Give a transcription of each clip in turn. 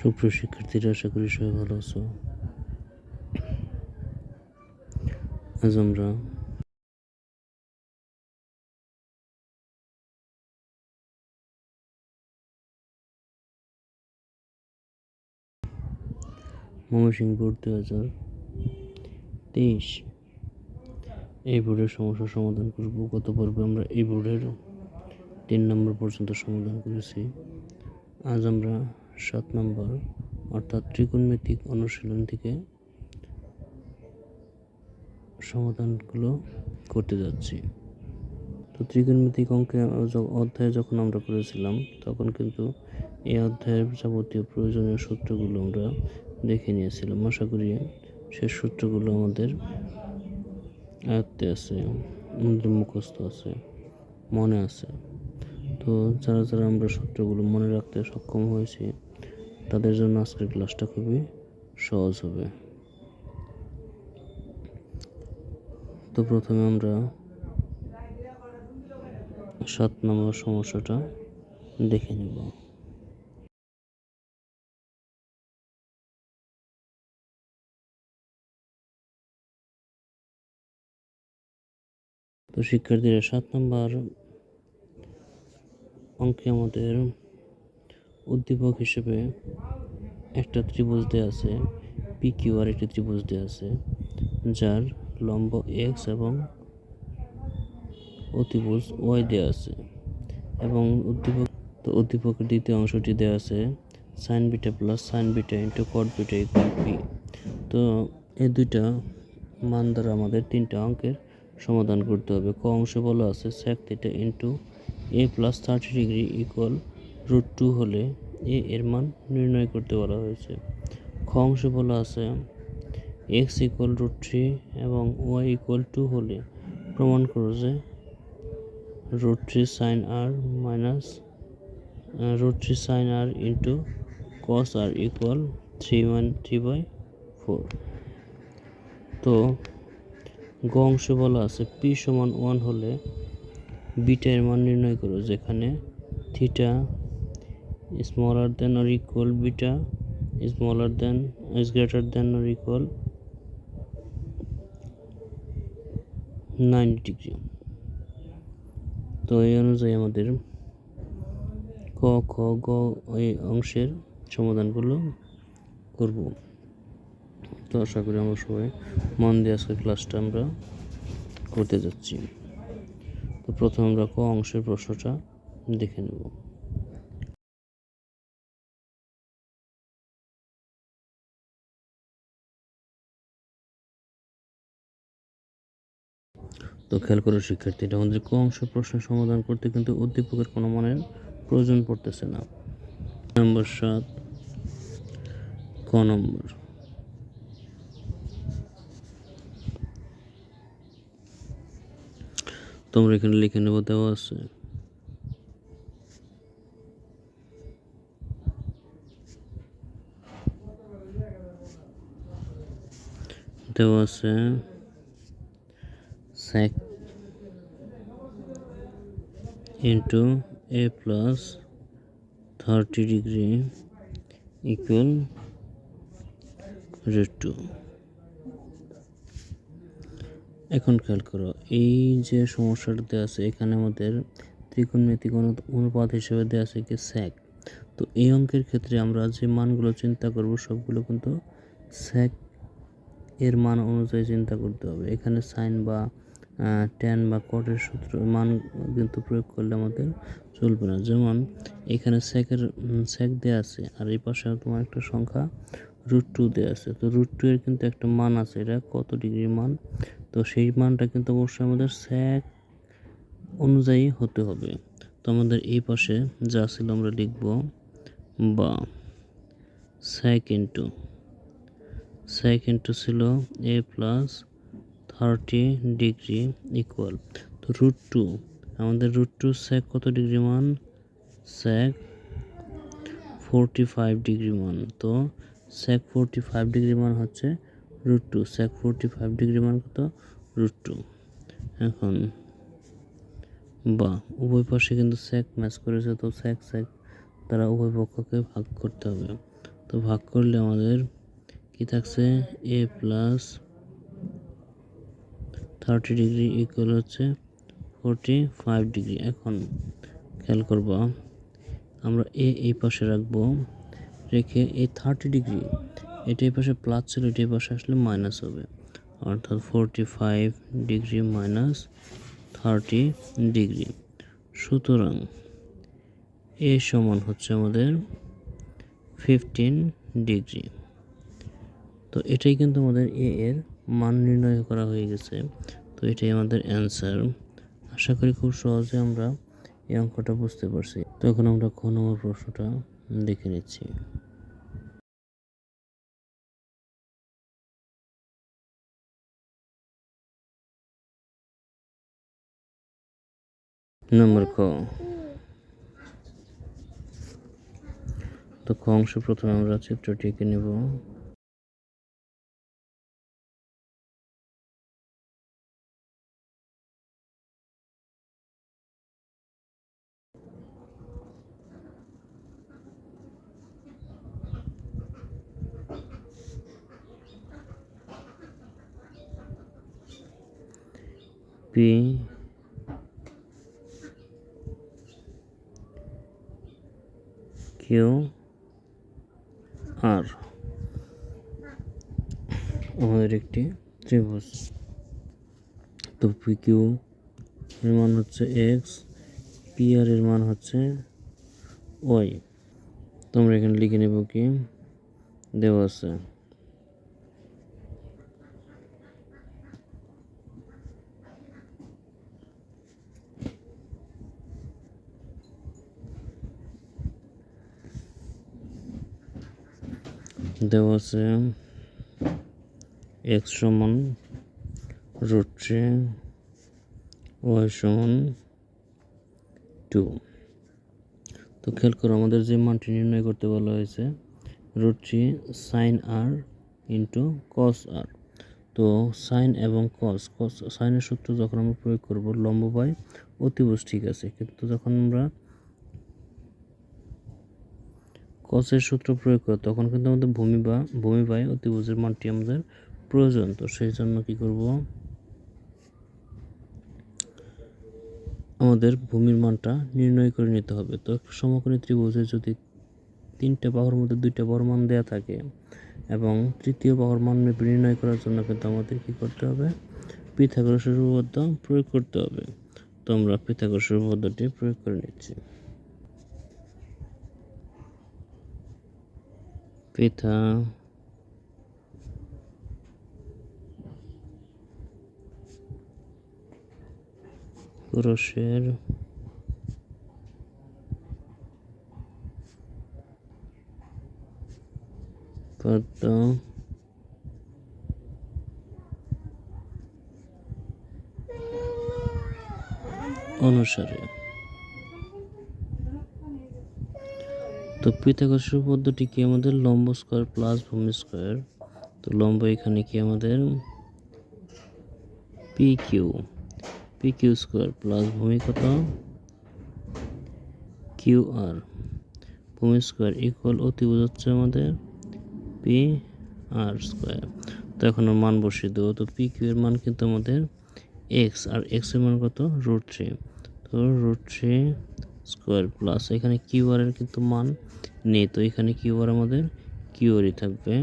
সুপ্রিয় শিক্ষার্থীরা, আশা করি সবাই ভালো আছো। আজ আমরা ময়মনসিংহ বোর্ড দু হাজার তেইশ। এই বোর্ডের সমস্যার সমাধান করব। গত পর্বে আমরা এই বোর্ডের তিন নম্বর পর্যন্ত সমাধান করেছি। আজ আমরা সাত নম্বর, অর্থাৎ ত্রিকোণমিতিক অনুশীলন থেকে সমাধানগুলো করতে যাচ্ছি। তো ত্রিকোণমিতিক অঙ্কে অধ্যায়ে যখন আমরা করেছিলাম তখন কিন্তু এই অধ্যায়ের যাবতীয় প্রয়োজনীয় সূত্রগুলো আমরা দেখে নিয়েছিলাম। আশা করি সেই সূত্রগুলো আমাদের আয়ত্তে আছে, আমাদের মুখস্থ আছে, মনে আছে। তো যারা যারা আমরা সূত্রগুলো মনে রাখতে সক্ষম হয়েছি তাদের জন্য আজকের ক্লাসটা খুবই সহজ হবে। তো প্রথমে আমরা সাত নম্বর সমস্যাটা দেখে নেব। তো শিক্ষার্থীরা সাত নম্বর অঙ্কে আমাদের উদ্দীপক হিসেবে একটা ত্রিভুজ দেওয়া আছে পি কিউ আর একটি ত্রিভুজ দেওয়া আছে, যার লম্ব এক্স এবং অতিভুজ ওয়াই দেওয়া আছে এবং উদ্দীপক, তো উদ্দীপকের দ্বিতীয় অংশটি দেওয়া আছে sine beta plus sine beta into cot beta equal P তো এই দুইটা মান দ্বারা আমাদের তিনটা অঙ্কের সমাধান করতে হবে। ক অংশে বলা আছে sec theta into A plus thirty degree equal root two হলে এ এর মান নির্ণয় করতে বলা হয়েছে। খ অংশে বলা আছে এক্স ইকুয়াল রুট থ্রি এবং ওয়াই ইকুয়াল টু হলে প্রমাণ করো যে root three sine R minus root three sine R into cos R equal three one three by four তো গ অংশে বলা আছে পি সমান ওয়ান হলে বিটা এর মান নির্ণয় করো, যেখানে theta smaller than or equal beta smaller than is greater than or equal ninety degree তো এই অনুযায়ী আমাদের ক, খ, গ এই অংশের সমাধানগুলো করব। তো আশা করি আমরা সবাই মন দিয়ে আজকের ক্লাসটা আমরা করতে যাচ্ছি। তো প্রথমে আমরা ক অংশের প্রশ্নটা দেখে নেব। তো খেয়াল করো, শিক্ষার্থীরা আমাদের ক অংশ প্রশ্নের সমাধান করতে কিন্তু উদ্দীপকের কোনো মনের প্রয়োজন পড়তেছে না। নম্বর সাত, ক নম্বর? তোমরা এখানে লিখে নেব, দেওয়া আছে। দেওয়া আছে sec into a plus 30 degree equal root 2 এখন খেয়াল করো, এই যে সমস্যাটা দেওয়া আছে, এখানে আমাদের ত্রিকোণমিতিক অনু- অনুপাত হিসেবে দেওয়া আছে কি স্যাক তো এই অঙ্কের ক্ষেত্রে আমরা যে মানগুলো চিন্তা করব, সবগুলো কিন্তু স্যাক এর মান অনুযায়ী চিন্তা করতে হবে। এখানে সাইন বা ট্যান বা কটের সূত্র মান কিন্তু প্রয়োগ করলে আমাদের চলবে না। যেমন এখানে স্যাকের স্যাক দেওয়া আছে আর এই পাশে তোমার একটা সংখ্যা রুট টু দেওয়া আছে। তো রুট টু এর কিন্তু একটা মান আছে, এটা কত ডিগ্রির মান? তো সেই মানটা কিন্তু অবশ্যই আমাদের স্যাক অনুযায়ী হতে হবে। তো আমাদের এই পাশে যা ছিল আমরা লিখব বা স্যাক ইন্টু sec ইন্টু ছিল A plus thirty degree equal তো রুট টু আমাদের রুট টু স্যাক কত ডিগ্রি মান স্যাক ফোরটি ফাইভ ডিগ্রি মান তো স্যাক ফোরটি ফাইভ ডিগ্রি মান হচ্ছে root two sec forty five degree মান কত? রুট টু এখন বা, উভয় পাশে কিন্তু স্যাক ম্যাচ করেছে, তো স্যাক স্যাক তারা উভয় পক্ষকে ভাগ করতে হবে। তো ভাগ করলে আমাদের কি থাকছে? A plus thirty degree equal হচ্ছে ফোরটি ফাইভ ডিগ্রি। এখন খেয়াল করব, আমরা এ, এই পাশে রাখব, রেখে এই থার্টি ডিগ্রি, এটা এই পাশে প্লাস ছিল, এটা এই পাশে আসলে মাইনাস হবে। অর্থাৎ forty five degree minus thirty degree. সুতরাং এ সমান হচ্ছে আমাদের ফিফটিন ডিগ্রি। তো এটাই কিন্তু আমাদের এ এর মান নির্ণয় করা হয়ে গেছে। তো এটাই আমাদের অ্যান্সার আশা করি খুব সহজে আমরা এই অঙ্কটা বুঝতে পারছি। তো এখন আমরা খ নম্বর প্রশ্নটা দেখে নিচ্ছি। নম্বর ক তো খ অংশ প্রথমে আমরা চিত্রটি এঁকে নেব। P Q R. আমাদের একটি ত্রিভুজ। তো পি কিউ এর মান হচ্ছে এক্স পি আর এর মান হচ্ছে ওয়াই তোমরা এখানে লিখে নেব কি? দেওয়া আছে। দেওয়া আছে এক্স সমান রুট থ্রি ওয়াই সমান টু তো খেয়াল করো, আমাদের যে মানটি নির্ণয় করতে বলা হয়েছে root three sine R into cos R তো সাইন এবং কস কস সাইনের সূত্র যখন আমরা প্রয়োগ করব, লম্ব বাই অতিভুজ ঠিক আছে। কিন্তু যখন আমরা কসের সূত্র প্রয়োগ করে তখন কিন্তু আমাদের ভূমি বা, ভূমি বাই অতিভুজের মানটি আমাদের প্রয়োজন। তো সেই জন্য কি করব? আমাদের ভূমির মানটা নির্ণয় করে নিতে হবে। তো সমকোণী ত্রিভুজে যদি তিনটা বাহুর মধ্যে দুইটা বড় মান দেওয়া থাকে এবং তৃতীয় বাহুর মান নির্ণয় করার জন্য কিন্তু আমাদের কি করতে হবে? পিথাগোরাসের উপপাদ্য প্রয়োগ করতে হবে। তো আমরা পিথাগোরাসের উপপাদ্যটি প্রয়োগ করে নিচ্ছি। পিতা পুরুষের পদ্ম অনুসারে তো পিথাগোরাসের পদ্ধতি কি আমাদের? লম্ব স্কোয়ার প্লাস ভূমি স্কোয়ার। তো লম্ব এখানে কি আমাদের? P Q P Q square plus ভূমি কত? কিউ আর ভূমি স্কোয়ার ইকুয়াল অতিভুজ হচ্ছে আমাদের পি আর স্কোয়ার। তো এখন মান বসিয়ে দেবো তো পি কিউ এর মান কিন্তু আমাদের এক্স আর এক্সের মান কত? Root three. তো রুট থ্রি স্কোয়ার প্লাস। এখানে কিউ আর এর কিন্তু মান নেই, তো এখানে কিউ আর আমাদের কিউ আরই থাকবে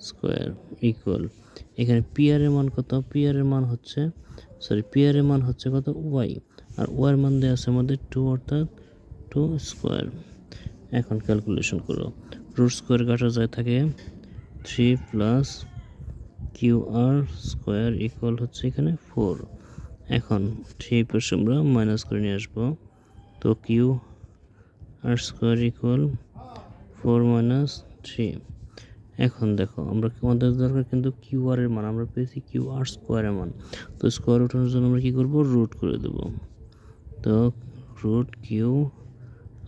স্কোয়ার ইকুয়াল এখানে পি আর এর মান কত? পি আর এর মান হচ্ছে সরি পি আর এর মান হচ্ছে কত? ওয়াই। আর ওয়াই এর মান দেওয়া আছে আমাদের টু অর্থাৎ টু স্কোয়ার এখন ক্যালকুলেশন করো। রুট স্কোয়ার কাটা যায় থাকে three plus Q R square equal হচ্ছে এখানে ফোর এখন থ্রি পাশে আমরা মাইনাস করে নিয়ে আসব। তো Q R square equal four minus three. এখন দেখো, আমরা আমাদের দরকার কিন্তু কিউ আর এর মান, আমরা পেয়েছি কিউ আর স্কোয়ারের মান। তো স্কোয়ার ওঠানোর জন্য আমরা কী করব? রুট করে দেব। তো root Q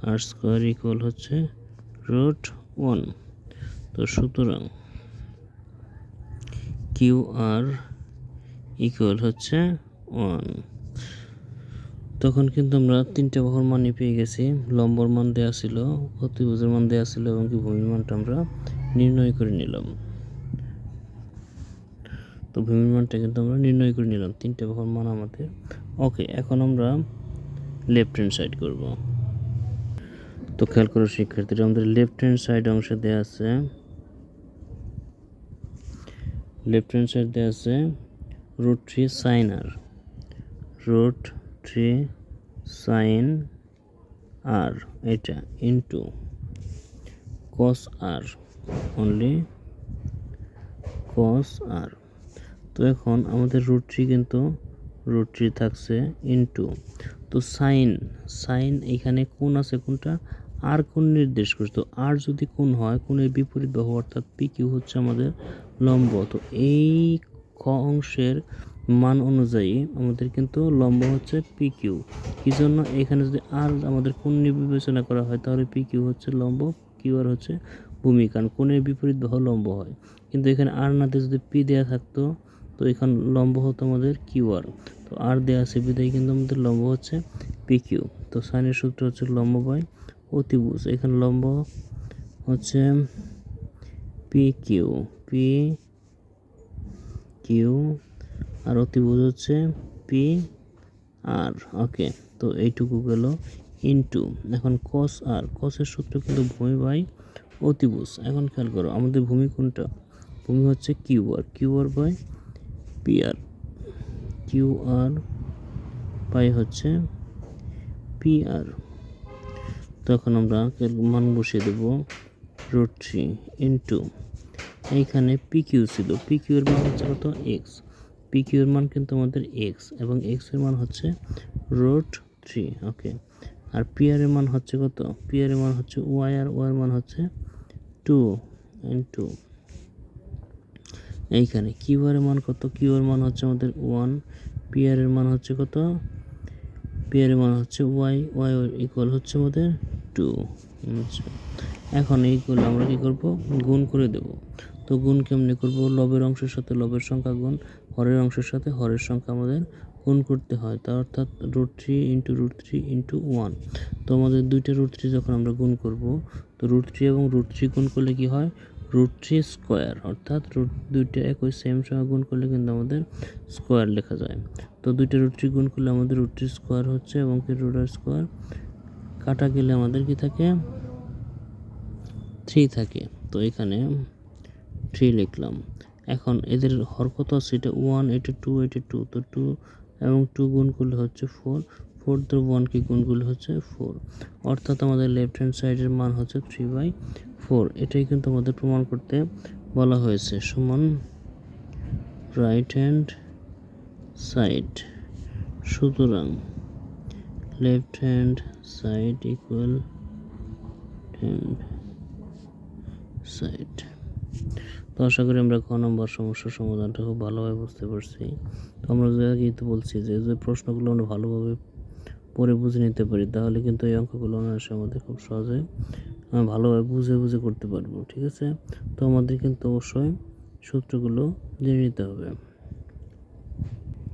R square equal হচ্ছে রুট ওয়ান। তো সুতরাং কিউ আর ইকুয়াল হচ্ছে ওয়ান। তখন কিন্তু আমরা তিনটা বাহুর মানই পেয়ে গেছি। লম্বর মান দেওয়া ছিল, অতিভুজের মান দেওয়া ছিল এবং কি ভূমির মানটা আমরা নির্ণয় করে নিলাম। তো ভূমির মানটা কিন্তু আমরা নির্ণয় করে নিলাম, তিনটা বাহুর মান আমাদের। ওকে এখন আমরা লেফট হ্যান্ড সাইড করব। তো খেয়াল করো শিক্ষার্থীরা, আমাদের লেফট হ্যান্ড সাইড অংশে দেওয়া আছে। লেফট হ্যান্ড সাইড দেওয়া আছে root three sine R. Root three sine R এটা ইন্টু কস আর অনলি কস আর তো এখন আমাদের রুট থ্রি কিন্তু রুট থ্রি থাকছে ইন্টু তো সাইন সাইন এখানে কোন আছে কোনটা আর কোন নির্দেশ করছে। তো আর যদি কোন হয় কোনের বিপরীত বাহু অর্থাৎ পি কিউ হচ্ছে আমাদের লম্ব। তো এই খ অংশের মান অনুযায়ী আমাদের কিন্তু লম্ব হচ্ছে পি কিউ কি জন্য এখানে যদি আর আমাদের কোন নিয়ে বিবেচনা করা হয়, তাহলে পি কিউ হচ্ছে লম্ব কিউ আর হচ্ছে ভূমি, কারণ কোণের বিপরীত বাহু লম্ব হয়। কিন্তু এখানে আর নাতে যদি পি দেওয়া থাকতো, তো এখানে লম্ব হতো আমাদের কিউ আর। তো আর দেওয়া আছে, বিদায় কিন্তু আমাদের লম্ব হচ্ছে পি কিউ তো সাইনের সূত্র হচ্ছে লম্ব বাই অতিভুজ। এখানে লম্ব হচ্ছে পি কিউ পি কিউ আর অতিভুজ হচ্ছে পি আর ওকে তো এইটুকু গেল ইনটু এখন কস আর কসের সূত্র কিন্তু ভূমি বাই অতিভুজ এখন খেয়াল করো, আমাদের ভূমি কোনটা? ভূমি হচ্ছে Q R Q R by P R Q R by হচ্ছে পি আর তখন আমরা মান বসিয়ে দেবো রুট থ্রি ইন্টু এইখানে পি কিউ ছিল। পি কিউ এর মান হচ্ছে কত? এক্স পি কিউ এর মান কিন্তু আমাদের এক্স এবং এক্সের মান হচ্ছে রুট থ্রি ওকে আর পি এর মান হচ্ছে কত? পি এর মান হচ্ছে ওয়াই আর ওয়াই এর মান হচ্ছে টু এইখানে কিউ আর এর মান কত? কিউ এর মান হচ্ছে আমাদের ওয়ান পি আর এর মান হচ্ছে কত? পি আর এর মান হচ্ছে ওয়াই ওয়াই ইকুয়াল হচ্ছে আমাদের টু আচ্ছা। এখন এইগুলো আমরা কি করব? গুণ করে দেব। তো গুণ কেমনে করব? লবের অংশের সাথে লবের সংখ্যা গুণ হরের অংশের সাথে হরের সংখ্যা আমাদের গুণ করতে হয়। তা অর্থাৎ root three into root three into one তো আমাদের দুইটা রুট থ্রি যখন আমরা গুণ করব, তো রুট থ্রি এবং রুট থ্রি গুণ করলে কি হয়? রুট থ্রি স্কোয়ার অর্থাৎ রুট দুইটা একই সেম সংখ্যা গুণ করলে কিন্তু আমাদের স্কোয়ার লেখা যায়। তো দুইটা রুট থ্রি গুণ করলে আমাদের রুট থ্রি স্কোয়ার হচ্ছে এবং কি রুট আর স্কোয়ার কাটা গেলে আমাদের কি থাকে? থ্রি থাকে। তো এখানে থ্রি লিখলাম। এখন এদের হর কত আছে, এটা ওয়ান এটা টু এটা টু তো টু এবং টু গুণ করলে হচ্ছে ফোর ফোর তো ওয়ানকে গুণ করলে হচ্ছে ফোর অর্থাৎ আমাদের লেফট হ্যান্ড সাইডের মান হচ্ছে থ্রি বাই ফোর এটাই কিন্তু আমাদের প্রমাণ করতে বলা হয়েছে। সমান রাইট হ্যান্ড সাইড সুতরাং left hand side equal hand side তো আশা করি আমরা ক নম্বর সমস্যার সমাধানটা খুব ভালোভাবে বুঝতে পারছি। তো আমরা আগেই তো বলছি যে যে প্রশ্নগুলো আমরা ভালোভাবে পরে বুঝে নিতে পারি, তাহলে কিন্তু এই অঙ্কগুলো অনায়াসে আমাদের খুব সহজে ভালোভাবে বুঝে বুঝে করতে পারব, ঠিক আছে? তো আমাদের কিন্তু অবশ্যই সূত্রগুলো জেনে নিতে হবে।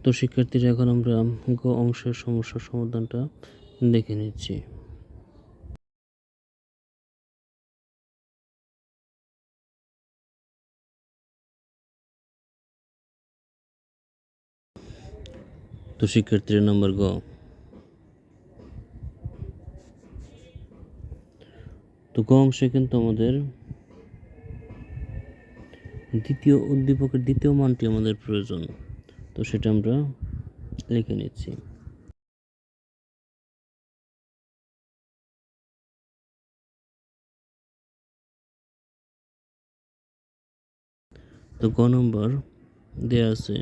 তো শিক্ষার্থীরা, এখন আমরা গ অংশের সমস্যার সমাধানটা দেখে নিচ্ছি। তো শিক্ষার্থীরা নাম্বার গ। তো গ অংশে কিন্তু আমাদের দ্বিতীয় উদ্দীপকের দ্বিতীয় মানটি আমাদের প্রয়োজন। তো সেটা আমরা লিখে নিচ্ছি। তো গ নম্বর দেয়া আছে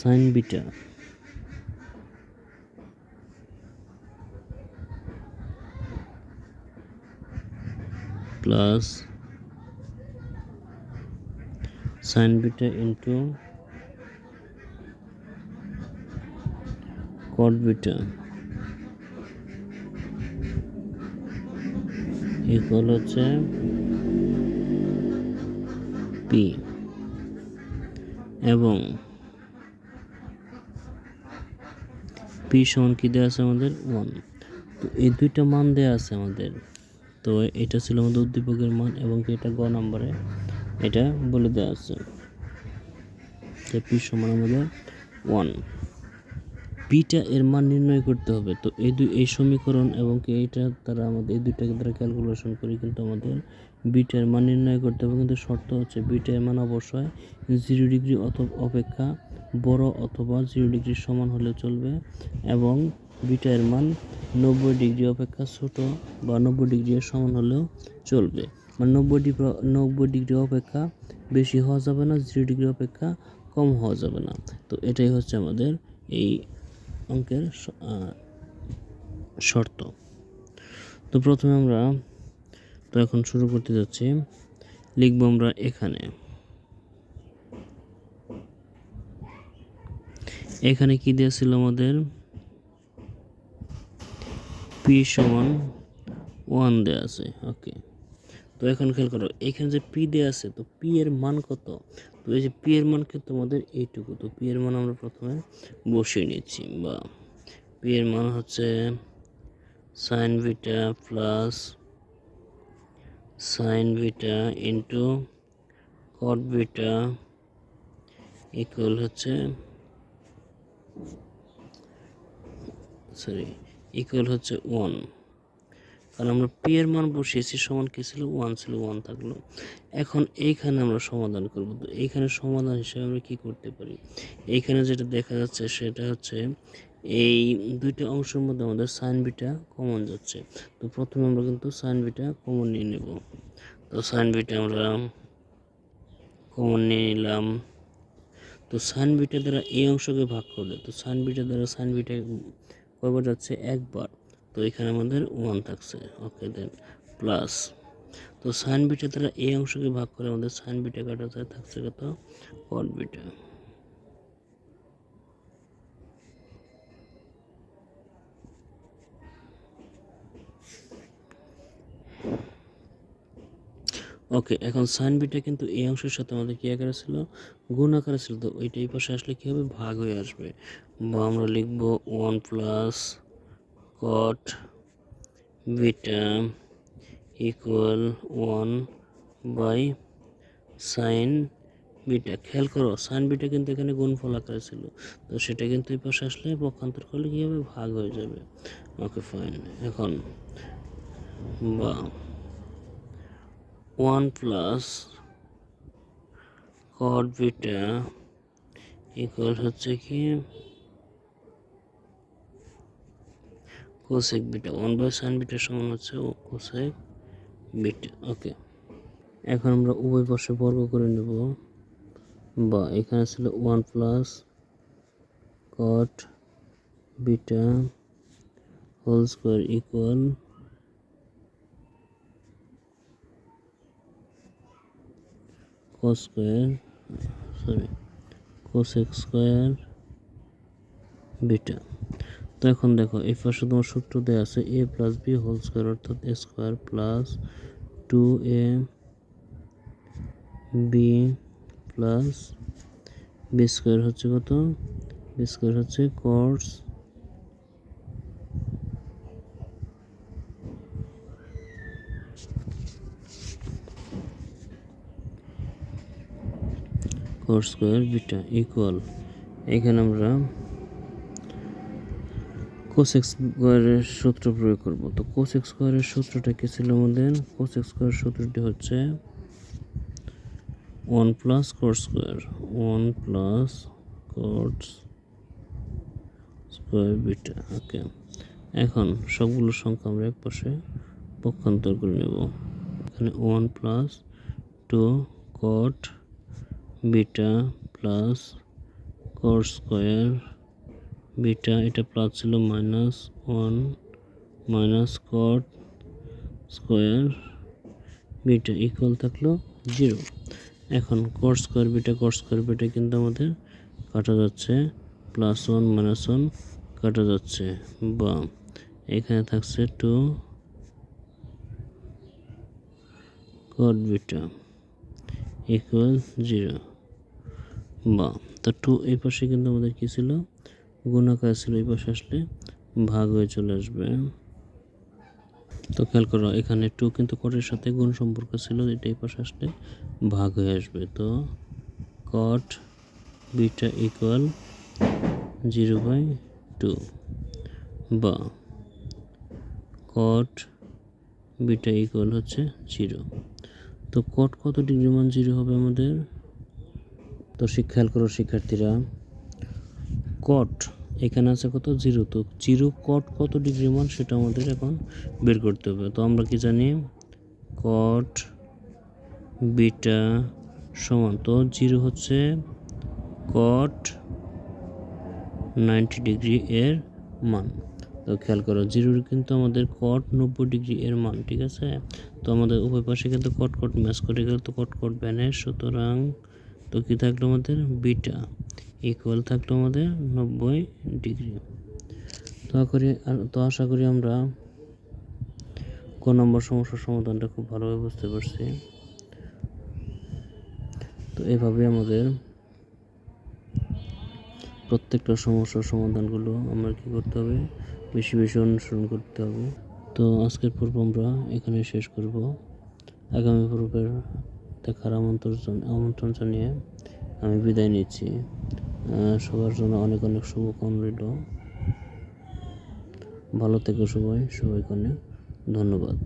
sine beta. Plus sine beta into cot beta equal হচ্ছে পি। এবং পি সমান কি দেওয়া আছে আমাদের? ওয়ান তো এই দুইটা মান দেওয়া আছে আমাদের। তো এটা ছিল আমাদের উদ্দীপকের মান এবং এটা গ নাম্বারে? এটা বলে দেওয়া আছে। তো পি সমান আমাদের ওয়ান। পিটা এর মান নির্ণয় করতে হবে। তো এই দুই, এই সমীকরণ এবং কি এইটা দ্বারা আমাদের, এই দুইটাকে দ্বারা ক্যালকুলেশন করে কিন্তু আমাদের বিটার মান নির্ণয় করতে হবে, কিন্তু শর্ত হচ্ছে বিটার মান অবশ্যই জিরো ডিগ্রি অপেক্ষা বড় অথবা জিরো ডিগ্রি সমান হলে চলবে এবং বিটার মান নব্বই ডিগ্রি অপেক্ষা ছোট বা নব্বই ডিগ্রি সমান হলেও চলবে। মানে নব্বই ডিগ্রি নব্বই ডিগ্রি অপেক্ষা বেশি হওয়া যাবে না জিরো ডিগ্রি অপেক্ষা কম হওয়া যাবে না। তো এটাই হচ্ছে আমাদের এই অঙ্কের শর্ত। তো প্রথমে আমরা তো এখন শুরু করতে যাচ্ছি। লিখব আমরা এখানে। এখানে কি দেওয়া ছিল আমাদের? পি সমান ওয়ান দেওয়া আছে ওকে তো এখন খেয়াল করো, এখানে যে পি দেওয়া আছে, তো পি এর মান কত? তো এই যে পি এর মান কিন্তু আমাদের এইটুকু, তো পি এর মান আমরা প্রথমে বসিয়ে নিচ্ছি, বা পি এর মান হচ্ছে sine beta plus sine beta into cot beta equal হচ্ছে সরি ইকুয়াল হচ্ছে ওয়ান কারণ আমরা পি এর মান বসিয়েছি, সমান কি ছিল? ওয়ান ছিল ওয়ান থাকল। এখন এইখানে আমরা সমাধান করব। তো এইখানে সমাধান হিসেবে আমরা কি করতে পারি? এইখানে যেটা দেখা যাচ্ছে সেটা হচ্ছে এই দুইটা অংশের মধ্যে আমাদের সাইন বিটা কমন যাচ্ছে। তো প্রথমে আমরা কিন্তু সাইন বিটা কমন নিয়ে নেব। তো সাইন বিটা আমরা কমন নিয়ে নিলাম। তো সাইন বিটা দ্বারা এই অংশকে ভাগ করলে, তো সাইন বিটা দ্বারা সাইন বিটা কয়বার যাচ্ছে? একবার। তো এখানে আমাদের ওয়ান থাকছে। ওকে দেন প্লাস তো সাইন বিটা দ্বারা এই অংশকে ভাগ করে আমাদের সাইন বিটা কাটা থাকছে কত? কট বিটা ওকে এখন সাইন বিটা কিন্তু এই অংশের সাথে আমাদের কি আকারে ছিল? গুণ আকারে ছিল। তো ওইটা এই পাশে আসলে কি হবে? ভাগ হয়ে আসবে। বা আমরা লিখব one plus cot beta equal one by sine beta খেয়াল করো সাইন বিটা কিন্তু এখানে গুণফল আকারে ছিল। তো সেটা কিন্তু এই পাশে আসলে পক্ষান্তর করলে কী হবে? ভাগ হয়ে যাবে। ওকে ফাইন এখন, বা one plus cot beta equal হচ্ছে কি? Cosec beta one by sine bitter সমান হচ্ছে কোসেক বিটা ওকে এখন আমরা উভয় পাশে বর্গ করে নেব, বা এখানে ছিল one plus cot beta whole square equal cos square sorry cosec square beta তো এখন দেখো, এই পাশে তোমার সূত্র দেওয়া আছে a plus b whole square অর্থাৎ a square plus two a b plus b square হচ্ছে কত? বি স্কোয়ার হচ্ছে cos cos square beta equal এখানে আমরা কোসেক স্কোয়ারের সূত্র প্রয়োগ করব। তো কোসেক স্কোয়ারের সূত্রটা কি ছিল আমাদের? কোসেক স্কোয়ার সূত্রটি হচ্ছে one plus cot square one plus course square beta okay এখন সবগুলো সংখ্যা আমরা এক পাশে পক্ষান্তর করে নেব। এখানে one plus two cot beta plus cot square beta, এটা প্লাস ছিল minus one minus cot square beta equal থাকল জিরো। এখন cot square beta cot square beta কিন্তু আমাদের কাটা যাচ্ছে, প্লাস ওয়ান মাইনাস ওয়ান কাটা যাচ্ছে। বা এখানে থাকছে two cot beta equal zero. বা, তা টু এই পাশে কিন্তু আমাদের কী ছিল? গুণাকার ছিল, এই পাশে আসলে ভাগ হয়ে চলে আসবে। তো খেয়াল করো, এখানে টু কিন্তু কটের সাথে গুণ সম্পর্ক ছিল, এটা এই পাশে আসলে ভাগ হয়ে আসবে। তো cot beta equal zero by two বা কট বিটা ইকুয়াল হচ্ছে জিরো তো কট কত ডিগ্রি মান জিরো হবে আমাদের? তো খেয়াল করো শিক্ষার্থীরা কট এখানে আছে কত? জিরো তো জিরো কট কত ডিগ্রি মান সেটা আমাদের এখন বের করতে হবে। তো আমরা কি জানি? কট বিটা সমান, তো জিরো হচ্ছে কট নাইনটি ডিগ্রি এর মান। তো খেয়াল করো জিরোর কিন্তু আমাদের কট নব্বই ডিগ্রি এর মান, ঠিক আছে? তো আমাদের উভয় পাশে কিন্তু কট কট ম্যাচ করে গেল, তো কট কট ব্যানের সুতরাং তো কি থাকল আমাদের? বিটা ইকুয়াল থাকল আমাদের নব্বই ডিগ্রি তো করি তো আশা করি আমরা ক নম্বর সমস্যার সমাধানটা খুব ভালোভাবে বুঝতে পারছি। তো এভাবে আমাদের প্রত্যেকটা সমস্যার সমাধানগুলো আমরা কি করতে হবে? বেশি বেশি অনুসরণ করতে হবে। তো আজকের পর্ব আমরা এখানে শেষ করব। আগামী পর্বের দেখার আমন্ত্রণ আমন্ত্রণ জানিয়ে আমি বিদায় নিচ্ছি। সবার জন্য অনেক অনেক শুভকামনা রইল। ভালো থেকো সবাই, সবাইকে অনেক ধন্যবাদ।